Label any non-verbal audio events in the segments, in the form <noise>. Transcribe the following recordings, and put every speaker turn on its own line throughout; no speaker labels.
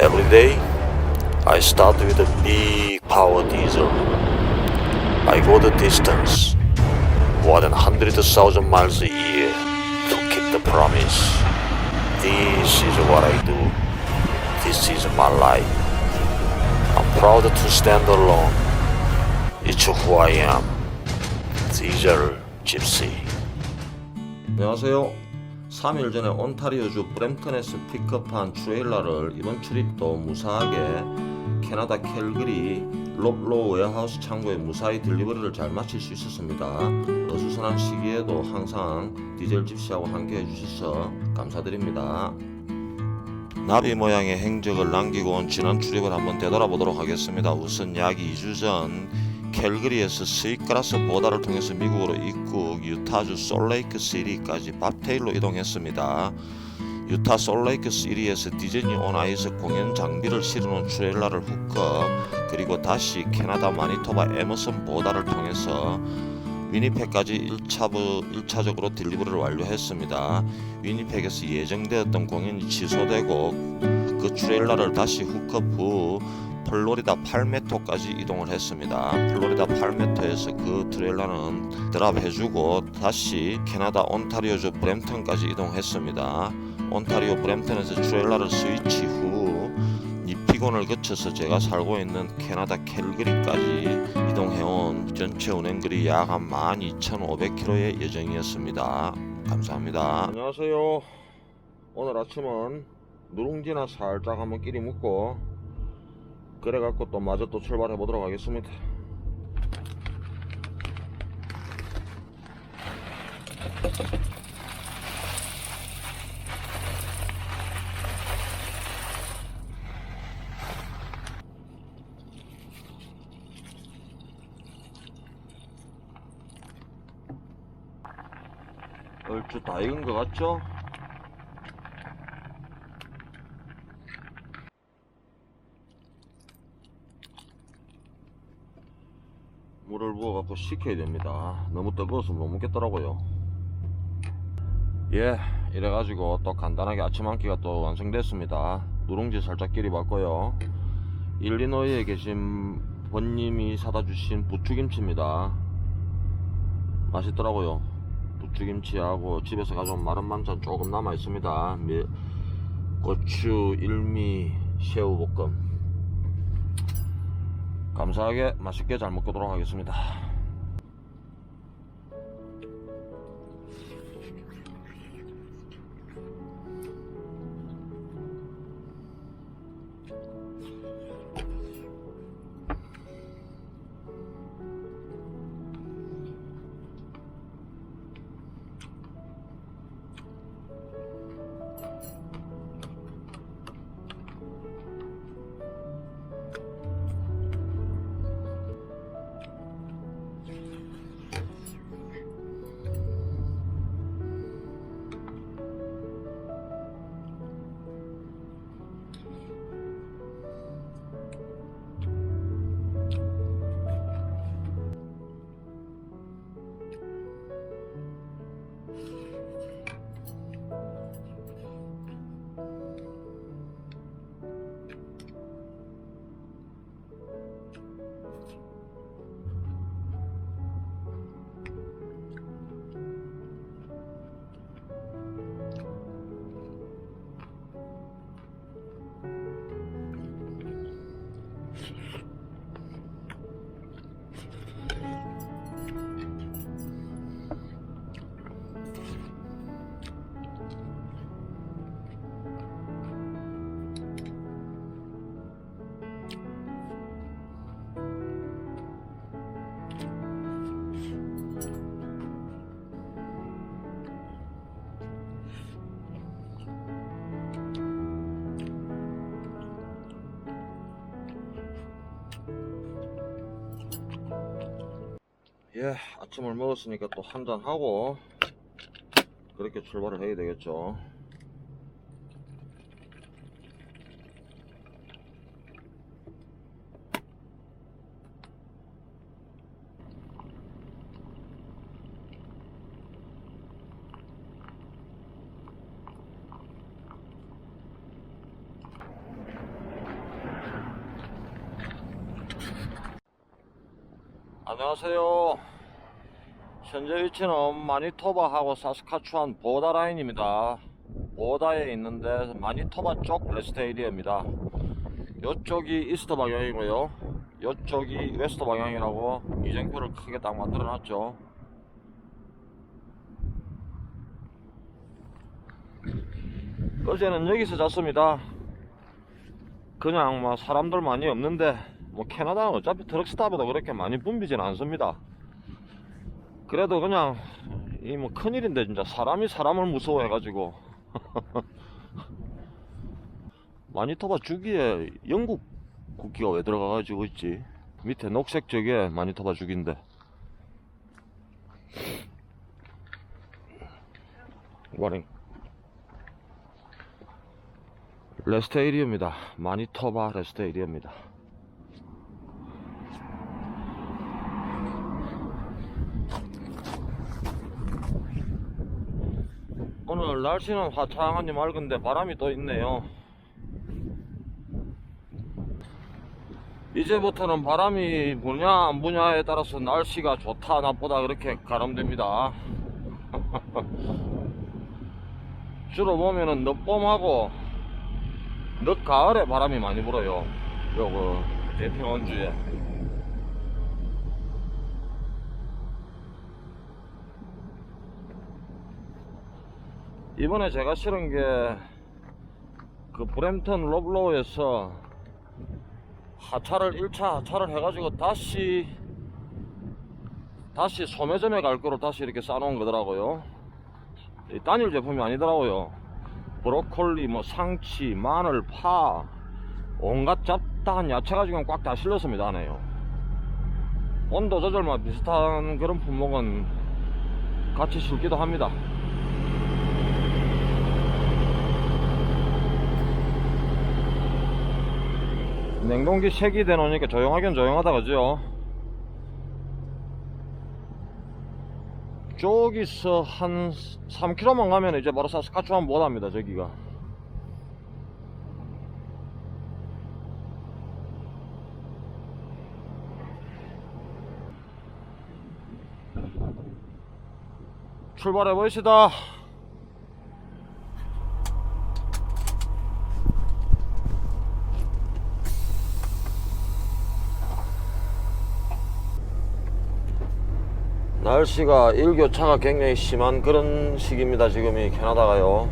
Every day, I start with a big power diesel. I go the distance, more than 100,000 miles a year, to keep the promise. This is what I do. This is my life. I'm proud to stand alone. It's who I am. Diesel Gypsy.
안녕하세요. 3일 전에 온타리오주 브램턴에서 픽업한 트레일러를 이번 출입도 무사하게 캐나다 캘거리 롭로 웨어하우스 창고에 무사히 딜리버리를 잘 마칠 수 있었습니다. 어수선한 시기에도 항상 디젤 집시하고 함께 해 주셔서 감사드립니다. 나비 모양의 행적을 남기고 온 지난 출입을 한번 되돌아보도록 하겠습니다. 우선 약 2주 전 캘거리에서 스위크라스 보다를 통해서 미국으로 입국 유타주 솔레이크 시리까지 밥테일로 이동했습니다. 유타 솔레이크 시리에서 디즈니 온 아이스 공연 장비를 실어놓은 트레일러를 훅업 그리고 다시 캐나다 마니토바 에머슨 보다를 통해서 위니펙까지 1차부, 1차적으로 딜리버리를 완료했습니다. 위니펙에서 예정되었던 공연이 취소되고 그 트레일러를 다시 훅업 후 플로리다 팔메토까지 이동을 했습니다. 플로리다 팔메토에서 그 트레일러는 드랍해주고 다시 캐나다 온타리오주 브램턴까지 이동했습니다. 온타리오 브램턴에서 트레일러를 스위치 후 니피곤을 거쳐서 제가 살고 있는 캐나다 캘거리까지 이동해온 전체 운행거리 약 한 12,500km의 여정이었습니다. 감사합니다. 안녕하세요. 오늘 아침은 누룽지나 살짝 한번 끼리 묶고 그래갖고 또 마저 또 출발해 보도록 하겠습니다. 얼추 다 익은 것 같죠? 물을 부어갖고 식혀야 됩니다. 너무 뜨거워서 못 먹겠더라고요. 예, 이래가지고 또 간단하게 아침 한 끼가 또 완성됐습니다. 누룽지 살짝 끼리 봤고요. 일리노이에 계신 번님이 사다 주신 부추김치입니다. 맛있더라고요. 부추김치하고 집에서 가져온 마른 반찬 조금 남아 있습니다. 미- 고추, 일미, 새우 볶음. 감사하게 맛있게 잘 먹도록 하겠습니다. 예, 아침을 먹었으니까 또 한잔 하고 그렇게 출발을 해야 되겠죠. 안녕하세요. 현재 위치는 마니토바하고 사스카추안 보다 라인입니다. 보다에 있는데 마니토바 쪽 레스트 에리어입니다. 이쪽이 이스트 방향이고요. 이쪽이 웨스트 방향이라고 이정표를 크게 딱 만들어 놨죠. 어제는 여기서 잤습니다. 그냥 막 사람들 많이 없는데 뭐 캐나다는 어차피 트럭 스탑에도 그렇게 많이 붐비진 않습니다. 그래도 그냥 이 뭐 큰일인데 진짜 사람이 사람을 무서워해가지고 <laughs> 마니토바 주기에 영국 국기가 왜 들어가가지고 있지? 밑에 녹색 저게 마니토바 주기인데 와링 레스트 에리어입니다. 마니토바 레스트 에리어입니다. 오늘 날씨는 화창하니 맑은데 바람이 또 있네요. 이제부터는 바람이 부냐 안 부냐에 따라서 날씨가 좋다 나쁘다 그렇게 가름됩니다. <laughs> 주로 보면은 늦봄하고 늦가을에 바람이 많이 불어요. 요거 대평원주에. 이번에 제가 실은 게 그 브램턴 로블로우에서 하차를 1차 하차를 해가지고 다시 다시 소매점에 갈 거로 다시 이렇게 싸놓은 거더라고요. 이 단일 제품이 아니더라고요. 브로콜리, 뭐 상치, 마늘, 파, 온갖 잡다한 야채가 지금 꽉 다 실렸습니다 안에요. 온도 조절만 비슷한 그런 품목은 같이 실기도 합니다. 냉동기 색이 되놓으니까 조용하긴 조용하다 그죠? 저기서 한 3km만 가면 이제 바로 사스카추안 못합니다 저기가 출발해 보시다 날씨가 일교차가 굉장히 심한 그런 시기입니다. 지금이 캐나다가요.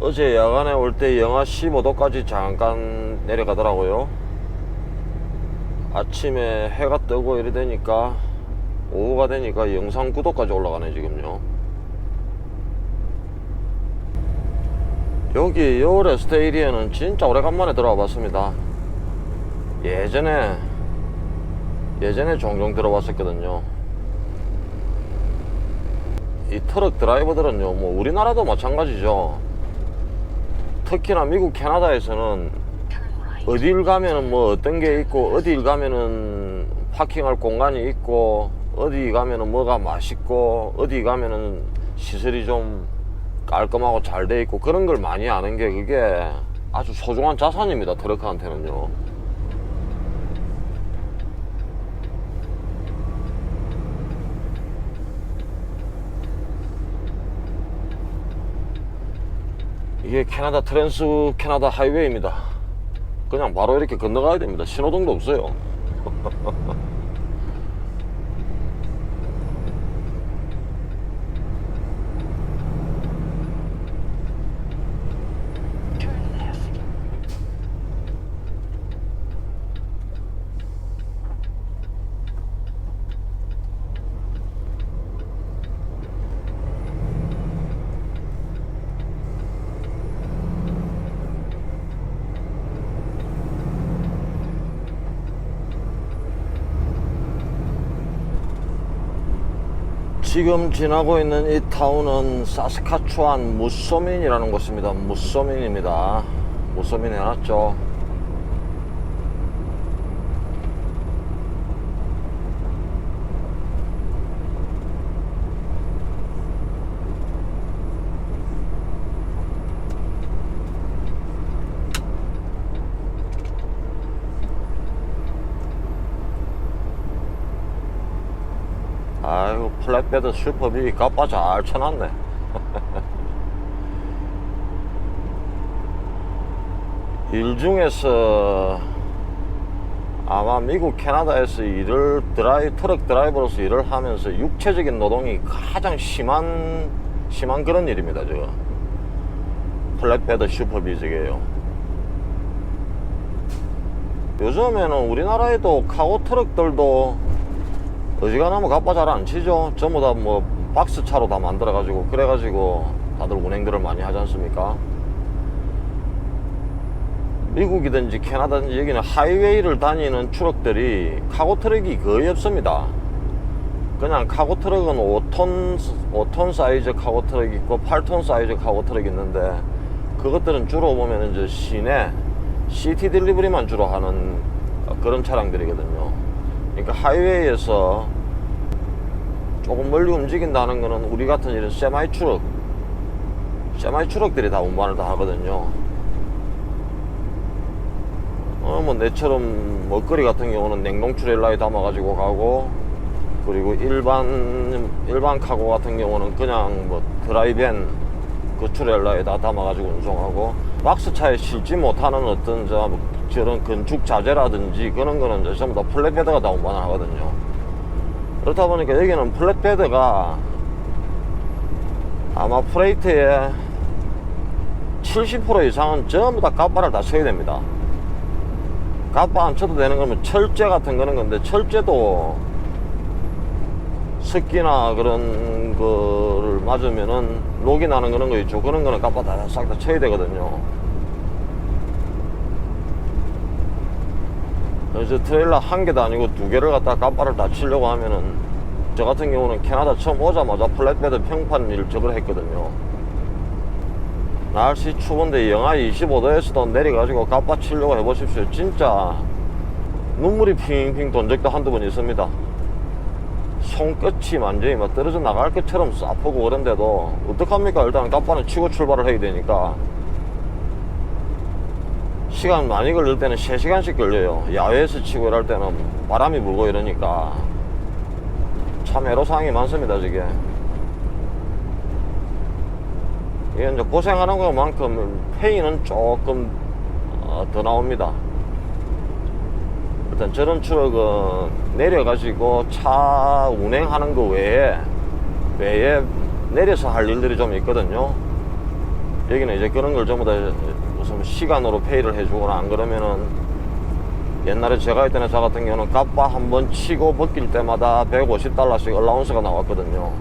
어제 야간에 올 때 영하 15도까지 잠깐 내려가더라고요. 아침에 해가 뜨고 이래 되니까 오후가 되니까 영상 9도까지 올라가네 지금요. 여기 요 레스테이리에는 진짜 오래간만에 들어와 봤습니다. 예전에 예전에 종종 들어봤었거든요. 이 트럭 드라이버들은요, 뭐 우리나라도 마찬가지죠. 특히나 미국, 캐나다에서는 어딜 가면은 뭐 어떤 게 있고, 어딜 가면은 파킹할 공간이 있고, 어디 가면은 뭐가 맛있고, 어디 가면은 시설이 좀 깔끔하고 잘 돼 있고, 그런 걸 많이 아는 게 그게 아주 소중한 자산입니다, 트럭한테는요. 이게 캐나다 트랜스 캐나다 하이웨이입니다. 그냥 바로 이렇게 건너가야 됩니다. 신호등도 없어요. <laughs> 지금 지나고 있는 이 타운은 사스카추안 무소민이라는 곳입니다. 무소민입니다. 무소민 해놨죠. 플랫베드 슈퍼비 가빠 잘 쳐놨네. <laughs> 일 중에서 아마 미국 캐나다에서 일을 드라이 트럭 드라이버로서 일을 하면서 육체적인 노동이 가장 심한 심한 그런 일입니다. 저거 플랫베드 슈퍼비즈게요. 요즘에는 우리나라에도 카고 트럭들도 어지간하면 가빠 잘 안 치죠. 전부 다 뭐 박스 차로 다 만들어 가지고 그래 가지고 다들 운행들을 많이 하지 않습니까? 미국이든지 캐나다든지 여기는 하이웨이를 다니는 트럭들이 카고 트럭이 거의 없습니다. 그냥 카고 트럭은 5톤 5톤 사이즈 카고 트럭 있고 8톤 사이즈 카고 트럭 있는데 그것들은 주로 보면 이제 시내 시티 딜리버리만 주로 하는 그런 차량들이거든요. 그러니까 하이웨이에서 조금 멀리 움직인다는 거는 우리 같은 이런 세마이 트럭, 세마이 트럭들이 다 운반을 다 하거든요. 어, 뭐 내처럼 먹거리 같은 경우는 냉동 트레일러에 담아가지고 가고 그리고 일반 일반 카고 같은 경우는 그냥 뭐 드라이벤 그 트레일러에 다 담아가지고 운송하고 박스차에 실지 못하는 어떤 저뭐 저런 건축 자재라든지 그런 거는 전부 다 플랫베드가 다 운반을 하거든요. 그렇다 보니까 여기는 플랫베드가 아마 프레이트의 70% 이상은 전부 다 kap바를 다 쳐야 됩니다. kap바 안 쳐도 되는 거면 철제 같은 거는 건데 철제도 습기나 그런 거를 맞으면은 녹이 나는 그런 거 있죠. 그런 거는 kap바 다 싹 다 쳐야 되거든요. 그래서 트레일러 한 개도 아니고 두 개를 갖다 kap바를 다 치려고 하면은 저 같은 경우는 캐나다 처음 오자마자 플랫베드 평판 일 저걸 했거든요. 날씨 추운데 영하 25도에서도 내려가지고 kap바 치려고 해보십시오. 진짜 눈물이 핑핑 돈 적도 한두 번 있습니다. 손끝이 완전히 막 떨어져 나갈 것처럼 아프고 그런데도 어떡합니까? 일단 kap바는 치고 출발을 해야 되니까 시간 많이 걸릴 때는 3시간씩 걸려요. 야외에서 치고 이럴 때는 바람이 불고 이러니까 참 애로사항이 많습니다, 저게. 이게 이제 고생하는 것만큼 페이는 조금 어, 더 나옵니다. 일단 저런 트럭은 내려가지고 차 운행하는 거 외에 외에 내려서 할 일들이 좀 있거든요. 여기는 이제 그런 걸 전부 다 시간으로 페이를 해주거나 안 그러면은 옛날에 제가 했던 회사 같은 경우는 kap바 한번 치고 벗길 때마다 150달러씩 얼라운스가 나왔거든요.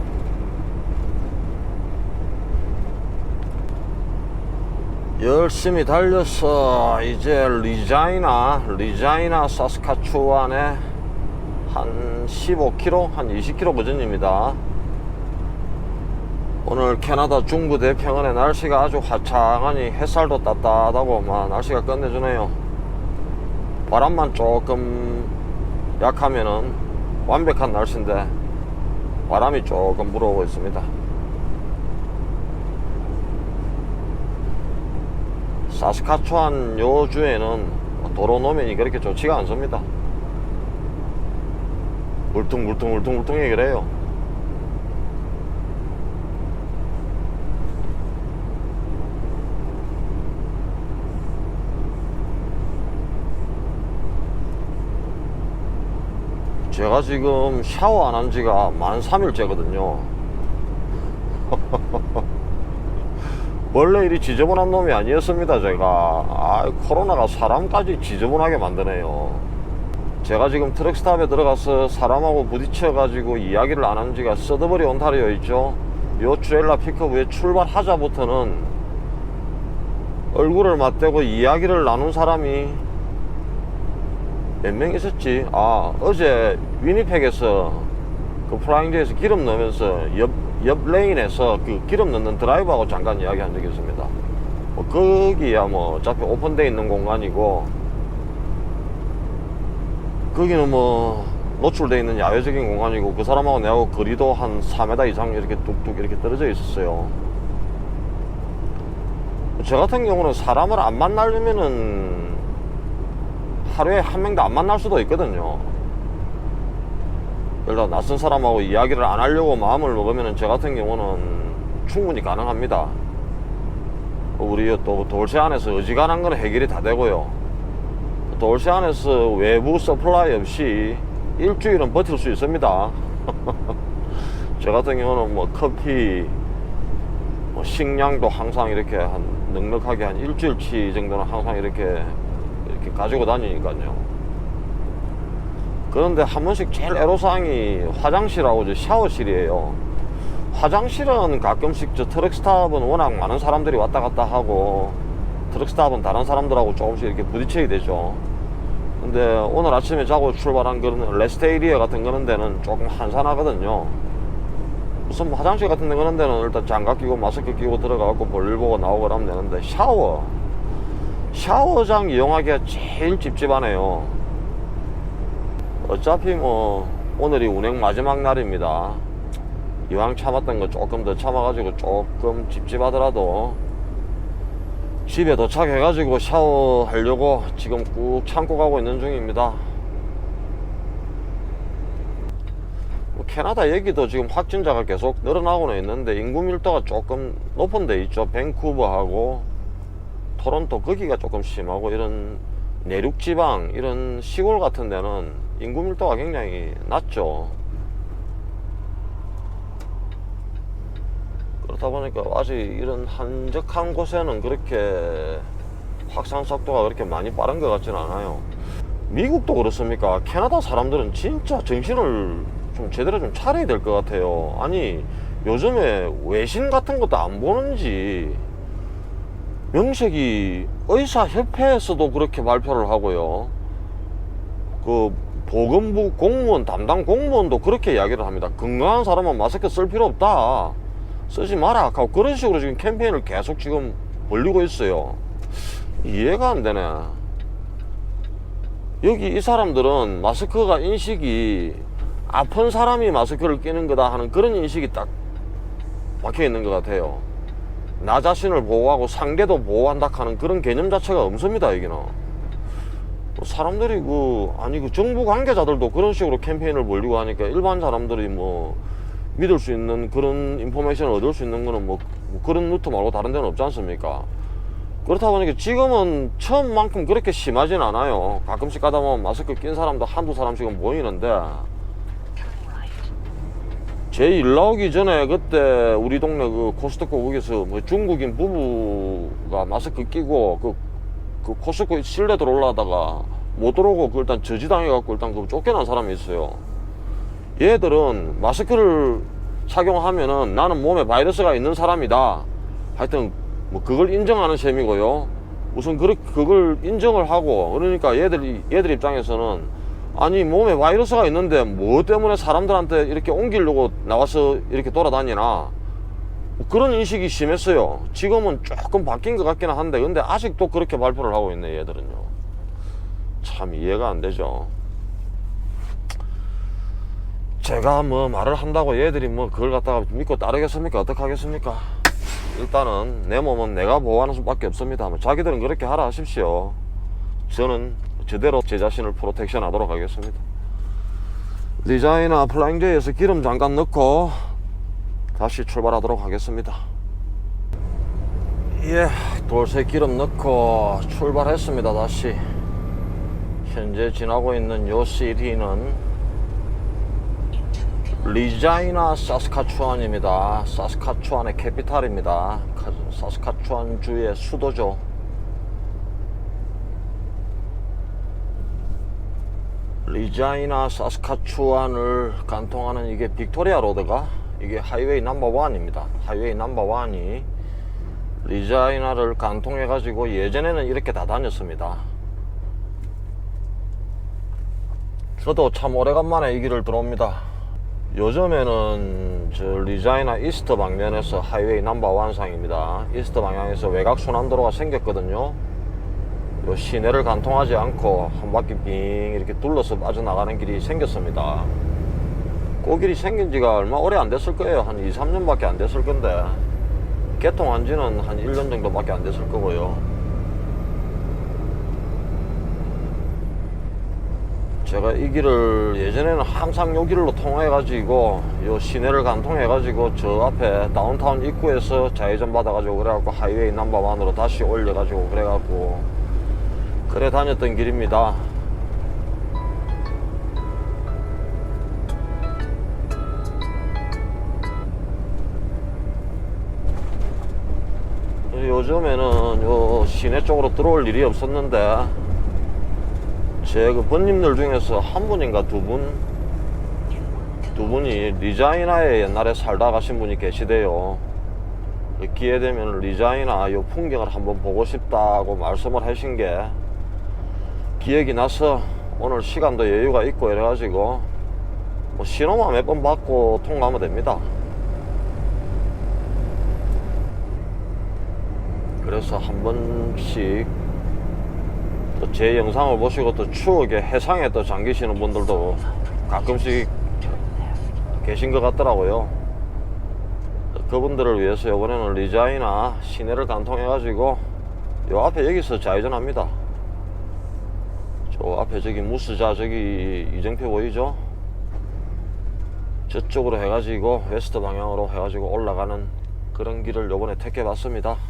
열심히 달려서 이제 리자이나 리자이나 사스카추안에 한 15km 한 20km 거전입니다. 오늘 캐나다 중부 대평원의 날씨가 아주 화창하니 햇살도 따뜻하고 막 날씨가 끝내주네요. 바람만 조금 약하면은 완벽한 날씨인데 바람이 조금 불어오고 있습니다. 사스카추안 요 주에는 도로 노면이 그렇게 좋지가 않습니다. 울퉁불퉁불퉁불퉁해 그래요. 제가 지금 샤워 안 한 지가 만 3일째거든요. <laughs> 원래 이리 지저분한 놈이 아니었습니다, 제가. 아, 코로나가 사람까지 지저분하게 만드네요. 제가 지금 트럭 스탑에 들어가서 사람하고 부딪혀 가지고 이야기를 안 한 지가 서드버리 온타리오 있죠? 요 트레일러 픽업에 출발하자부터는 얼굴을 맞대고 이야기를 나눈 사람이 몇 명 있었지? 아, 어제 위니펙에서 그 프라잉제에서 기름 넣으면서 옆, 옆 레인에서 그 기름 넣는 드라이버하고 잠깐 이야기 한 적이 있습니다. 뭐 거기야 뭐 어차피 오픈되어 있는 공간이고 거기는 뭐 노출되어 있는 야외적인 공간이고 그 사람하고 내하고 거리도 한 4m 이상 이렇게 뚝뚝 이렇게 떨어져 있었어요. 저 같은 경우는 사람을 안 만나려면은 하루에 한 명도 안 만날 수도 있거든요. 일단 낯선 사람하고 이야기를 안 하려고 마음을 먹으면 저 같은 경우는 충분히 가능합니다. 우리 또 돌쇠 안에서 어지간한 건 해결이 다 되고요. 돌쇠 안에서 외부 서플라이 없이 일주일은 버틸 수 있습니다. <laughs> 저 같은 경우는 뭐 커피, 뭐 식량도 항상 이렇게 한 넉넉하게 한 일주일치 정도는 항상 이렇게 이렇게 가지고 다니니까요. 그런데 한 번씩 제일 애로사항이 화장실하고 저 샤워실이에요. 화장실은 가끔씩 저 트럭스탑은 워낙 많은 사람들이 왔다 갔다 하고 트럭스탑은 다른 사람들하고 조금씩 이렇게 부딪혀야 되죠. 근데 오늘 아침에 자고 출발한 그런 레스테이리아 같은 그런 데는 조금 한산하거든요. 무슨 화장실 같은 데 그런 데는 일단 장갑 끼고 마스크 끼고 들어가고 볼일 보고 나오고 그러면 되는데 샤워 샤워장 이용하기가 제일 찝찝하네요. 어차피 뭐 오늘이 운행 마지막 날입니다. 이왕 참았던 거 조금 더 참아가지고 조금 찝찝하더라도 집에 도착해가지고 샤워하려고 지금 꾹 참고 가고 있는 중입니다. 뭐 캐나다 얘기도 지금 확진자가 계속 늘어나고는 있는데 인구 밀도가 조금 높은 데 있죠. 밴쿠버하고 토론토 거기가 조금 심하고 이런 내륙 지방 이런 시골 같은 데는 인구 밀도가 굉장히 낮죠. 그렇다 보니까 아직 이런 한적한 곳에는 그렇게 확산 속도가 그렇게 많이 빠른 것 같지는 않아요. 미국도 그렇습니까? 캐나다 사람들은 진짜 정신을 좀 제대로 좀 차려야 될 것 같아요. 아니, 요즘에 외신 같은 것도 안 보는지 명색이 의사협회에서도 그렇게 발표를 하고요. 그 보건부 공무원 담당 공무원도 그렇게 이야기를 합니다. 건강한 사람은 마스크 쓸 필요 없다. 쓰지 마라. 하고 그런 식으로 지금 캠페인을 계속 지금 벌리고 있어요. 이해가 안 되네. 여기 이 사람들은 마스크가 인식이 아픈 사람이 마스크를 끼는 거다 하는 그런 인식이 딱 박혀 있는 것 같아요. 나 자신을 보호하고 상대도 보호한다 하는 그런 개념 자체가 없습니다, 여기는. 뭐 사람들이 그, 아니, 그 정부 관계자들도 그런 식으로 캠페인을 벌리고 하니까 일반 사람들이 뭐 믿을 수 있는 그런 인포메이션을 얻을 수 있는 거는 뭐, 뭐 그런 루트 말고 다른 데는 없지 않습니까? 그렇다 보니까 지금은 처음만큼 그렇게 심하진 않아요. 가끔씩 가다 보면 마스크 낀 사람도 한두 사람씩은 보이는데, 제 일 나오기 전에 그때 우리 동네 그 코스트코 거기서 뭐 중국인 부부가 마스크 끼고 그, 그 코스트코 실내 들어올라다가 못 들어오고 그 일단 저지당해갖고 일단 그 쫓겨난 사람이 있어요. 얘들은 마스크를 착용하면은 나는 몸에 바이러스가 있는 사람이다. 하여튼 뭐 그걸 인정하는 셈이고요. 우선 그 그걸 인정을 하고 그러니까 얘들 얘들 입장에서는 아니 몸에 바이러스가 있는데 뭐 때문에 사람들한테 이렇게 옮기려고 나와서 이렇게 돌아다니나 뭐 그런 인식이 심했어요. 지금은 조금 바뀐 것 같기는 한데 근데 아직도 그렇게 발표를 하고 있네 얘들은요. 참 이해가 안 되죠. 제가 뭐 말을 한다고 얘들이 뭐 그걸 갖다가 믿고 따르겠습니까? 어떡하겠습니까? 일단은 내 몸은 내가 보호하는 수밖에 없습니다. 뭐 자기들은 그렇게 하라 하십시오. 저는 제대로 제 자신을 프로텍션 하도록 하겠습니다. 디자이너 플라잉제이에서 기름 잠깐 넣고 다시 출발하도록 하겠습니다. 예, 돌쇠 기름 넣고 출발했습니다. 다시 현재 지나고 있는 요 시티는 리자이나 사스카추안입니다. 사스카추안의 캐피탈입니다. 카- 사스카추안 주의 수도죠. 리자이나 사스카추안을 관통하는 이게 빅토리아 로드가 이게 하이웨이 넘버 원입니다. 하이웨이 넘버 원이 리자이나를 관통해 가지고 예전에는 이렇게 다 다녔습니다. 저도 참 오래간만에 이 길을 들어옵니다. 요즘에는 저 리자이나 이스트 방면에서 하이웨이 넘버 원상입니다. 이스트 방향에서 외곽 순환도로가 생겼거든요. 요 시내를 관통하지 않고 한 바퀴 빙 이렇게 둘러서 빠져나가는 길이 생겼습니다. 그 길이 생긴 지가 얼마 오래 안 됐을 거예요. 한 2, 3년밖에 안 됐을 건데 개통한 지는 한 1년 정도밖에 안 됐을 거고요. 제가 이 길을 예전에는 항상 요 길로 통해가지고 요 시내를 간통해가지고 저 앞에 다운타운 입구에서 좌회전 받아가지고 그래갖고 하이웨이 넘버만으로 다시 올려가지고 그래갖고 그래 다녔던 길입니다. 요즘에는 요 시내 쪽으로 들어올 일이 없었는데 제그 번님들 중에서 한 분인가 두 분, 두 분이 리자이나에 옛날에 살다 가신 분이 계시대요. 기회 되면 리자이나 요 풍경을 한번 보고 싶다고 말씀을 하신 게 기억이 나서 오늘 시간도 여유가 있고 이래가지고 뭐 신호만 몇 번 받고 통과하면 됩니다. 그래서 한 번씩 또 제 영상을 보시고 또 추억의 해상에 또 잠기시는 분들도 가끔씩 계신 것 같더라고요. 그분들을 위해서 이번에는 리자이나 시내를 간통해가지고 요 앞에 여기서 좌회전합니다. 저 앞에 저기 무스자 저기 이정표 보이죠? 저쪽으로 해가지고 웨스트 방향으로 해가지고 올라가는 그런 길을 요번에 택해 봤습니다.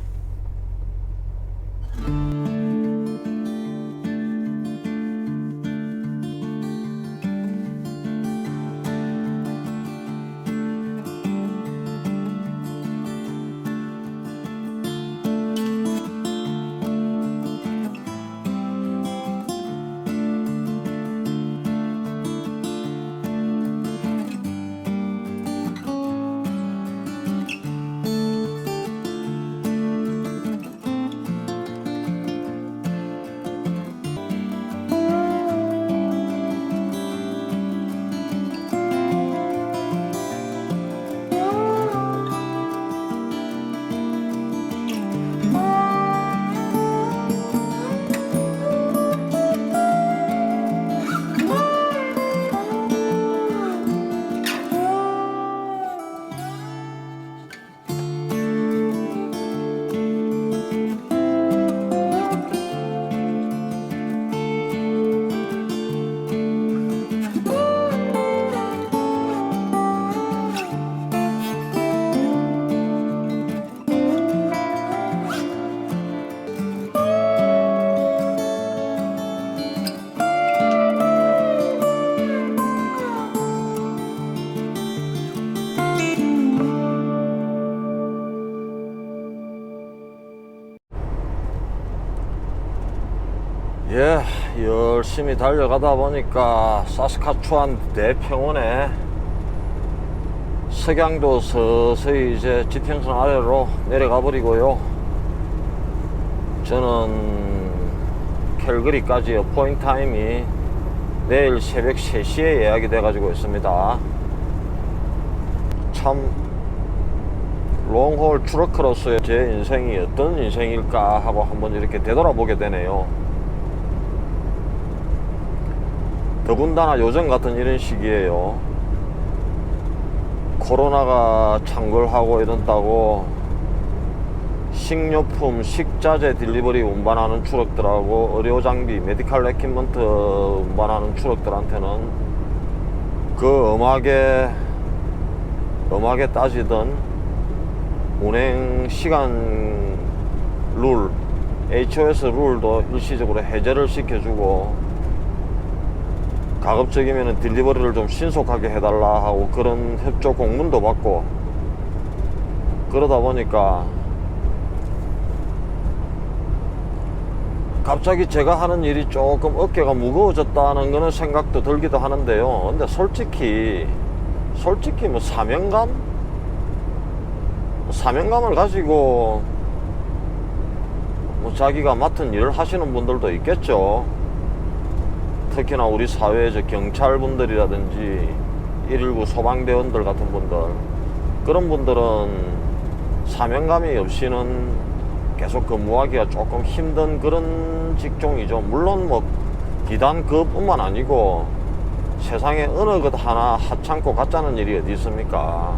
예, 열심히 달려가다 보니까 사스카추안 대평원에 석양도 서서히 이제 지평선 아래로 내려가 버리고요. 저는 캘거리까지요. 포인트 타임이 내일 새벽 3시에 예약이 돼가지고 있습니다. 참 롱홀 트러커로서의 제 인생이 어떤 인생일까 하고 한번 이렇게 되돌아보게 되네요. 더군다나 요즘 같은 이런 시기에요. 코로나가 창궐하고 이런다고 식료품, 식자재 딜리버리 운반하는 트럭들하고 의료 장비, 메디칼 레퀴먼트 운반하는 트럭들한테는 그 엄하게 엄하게 따지던 운행 시간 룰, HOS 룰도 일시적으로 해제를 시켜주고 가급적이면 딜리버리를 좀 신속하게 해달라 하고 그런 협조 공문도 받고 그러다 보니까 갑자기 제가 하는 일이 조금 어깨가 무거워졌다는 거는 생각도 들기도 하는데요. 근데 솔직히 솔직히 뭐 사명감 뭐 사명감을 가지고 뭐 자기가 맡은 일을 하시는 분들도 있겠죠. 특히나 우리 사회의 저 경찰분들이라든지 119 소방대원들 같은 분들 그런 분들은 사명감이 없이는 계속 근무하기가 조금 힘든 그런 직종이죠. 물론 뭐 비단 그뿐만 아니고 세상에 어느 것 하나 하찮고 가짜는 일이 어디 있습니까?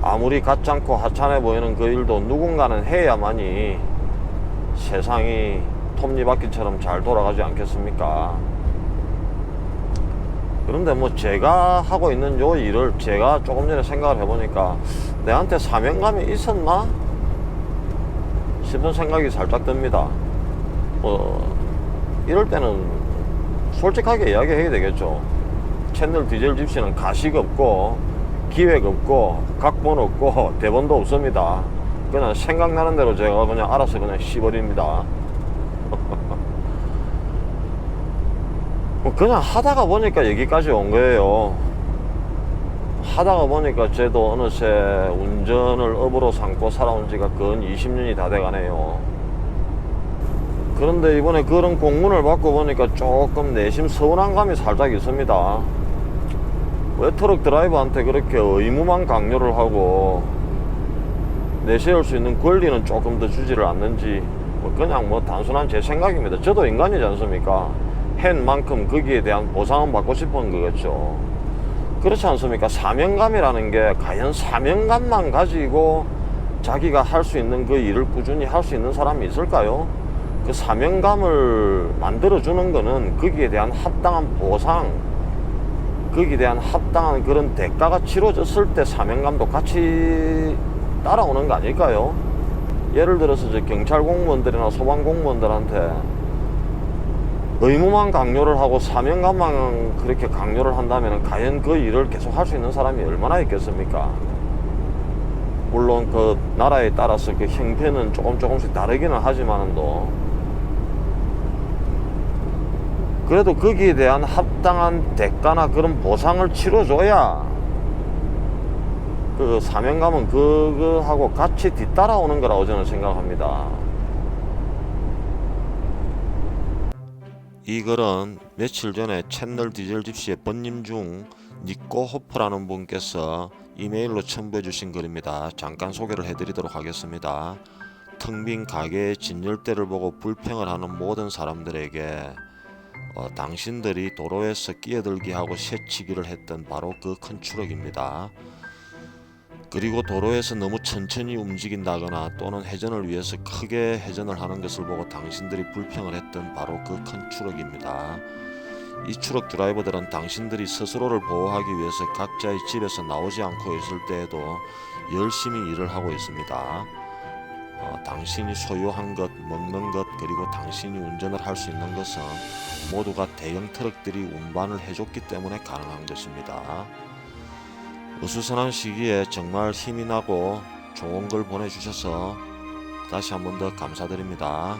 아무리 가짜고 하찮아 보이는 그 일도 누군가는 해야만이 세상이 톱니바퀴처럼 잘 돌아가지 않겠습니까? 그런데 뭐 제가 하고 있는 요 일을 제가 조금 전에 생각을 해보니까 내한테 사명감이 있었나 싶은 생각이 살짝 듭니다. 뭐 이럴 때는 솔직하게 이야기해야 되겠죠. 채널 디젤 집시는 가식 없고 기획 없고 각본 없고 대본도 없습니다. 그냥 생각나는 대로 제가 그냥 알아서 그냥 씹어립니다. 그냥 하다가 보니까 여기까지 온 거예요. 하다가 보니까 저도 어느새 운전을 업으로 삼고 살아온 지가 근 20년이 다 돼가네요. 그런데 이번에 그런 공문을 받고 보니까 조금 내심 서운한 감이 살짝 있습니다. 왜 트럭 드라이버한테 그렇게 의무만 강요를 하고 내세울 수 있는 권리는 조금 더 주지를 않는지 뭐 그냥 뭐 단순한 제 생각입니다. 저도 인간이지 않습니까? 한 만큼 거기에 대한 보상은 받고 싶은 거겠죠. 그렇지 않습니까? 사명감이라는 게 과연 사명감만 가지고 자기가 할 수 있는 그 일을 꾸준히 할 수 있는 사람이 있을까요? 그 사명감을 만들어주는 거는 거기에 대한 합당한 보상, 거기에 대한 합당한 그런 대가가 치러졌을 때 사명감도 같이 따라오는 거 아닐까요? 예를 들어서 저 경찰 공무원들이나 소방 공무원들한테 의무만 강요를 하고 사명감만 그렇게 강요를 한다면 과연 그 일을 계속 할 수 있는 사람이 얼마나 있겠습니까? 물론 그 나라에 따라서 그 형편은 조금 조금씩 다르기는 하지만도 그래도 거기에 대한 합당한 대가나 그런 보상을 치러줘야 그 사명감은 그거하고 같이 뒤따라오는 거라고 저는 생각합니다. 이 글은 며칠 전에 채널 디젤 집시의 번님 중 니꼬 호프라는 분께서 이메일로 첨부해 주신 글입니다. 잠깐 소개를 해드리도록 하겠습니다. 텅 빈 가게의 진열대를 보고 불평을 하는 모든 사람들에게 어, 당신들이 도로에서 끼어들게 하고 새치기를 했던 바로 그 큰 추럭입니다. 그리고 도로에서 너무 천천히 움직인다거나 또는 회전을 위해서 크게 회전을 하는 것을 보고 당신들이 불평을 했던 바로 그 큰 추럭입니다. 이 추럭 드라이버들은 당신들이 스스로를 보호하기 위해서 각자의 집에서 나오지 않고 있을 때에도 열심히 일을 하고 있습니다. 어, 당신이 소유한 것, 먹는 것, 그리고 당신이 운전을 할 수 있는 것은 모두가 대형 트럭들이 운반을 해줬기 때문에 가능한 것입니다. 어수선한 시기에 정말 힘이 나고 좋은 걸 보내주셔서 다시 한 번 더 감사드립니다.